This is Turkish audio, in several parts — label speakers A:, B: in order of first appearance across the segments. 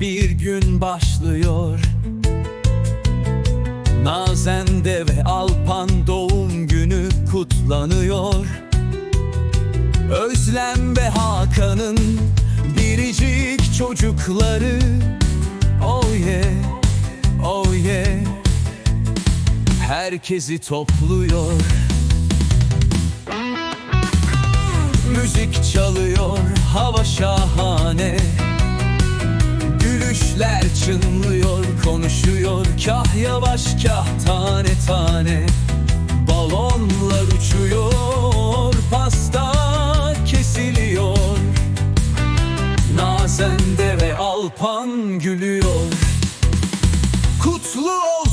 A: bir gün başlıyor. Nazende ve Alpan doğum günü kutlanıyor. Özlem ve Hakan'ın biricik çocukları. Oh yeah, oh yeah. Herkesi topluyor. Müzik çalıyor, hava şahane Kah yavaş kah tane tane. Balonlar uçuyor, pasta kesiliyor. Nazende ve Alpan gülüyor. Kutlu olsun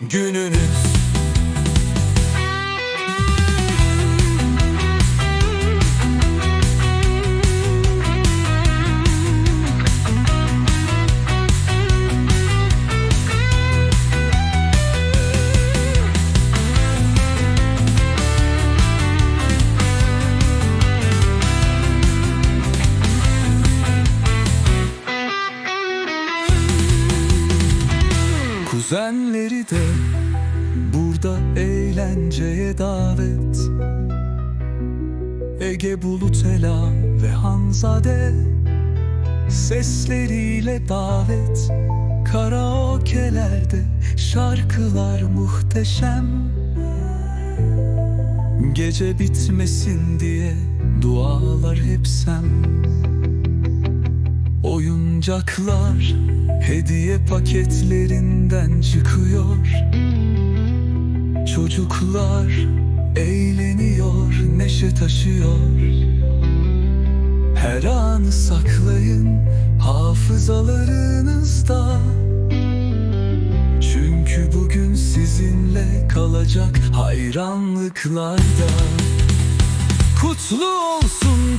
A: sizin Kuzenleri de burada eğlenceye davet. Ege Bulut Ela ve Hanzade Sesleriyle davet. Karaoke'lerde şarkılar muhteşem. Gece bitmesin diye dualar hep sen Oyuncaklar hediye paketlerinden çıkıyor. Çocuklar eğleniyor, neşe taşıyor. Her anı saklayın hafızalarınızda. Çünkü bugün sizinle kalacak hayranlıklarda. Kutlu olsun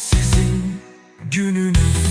A: sizin gününüz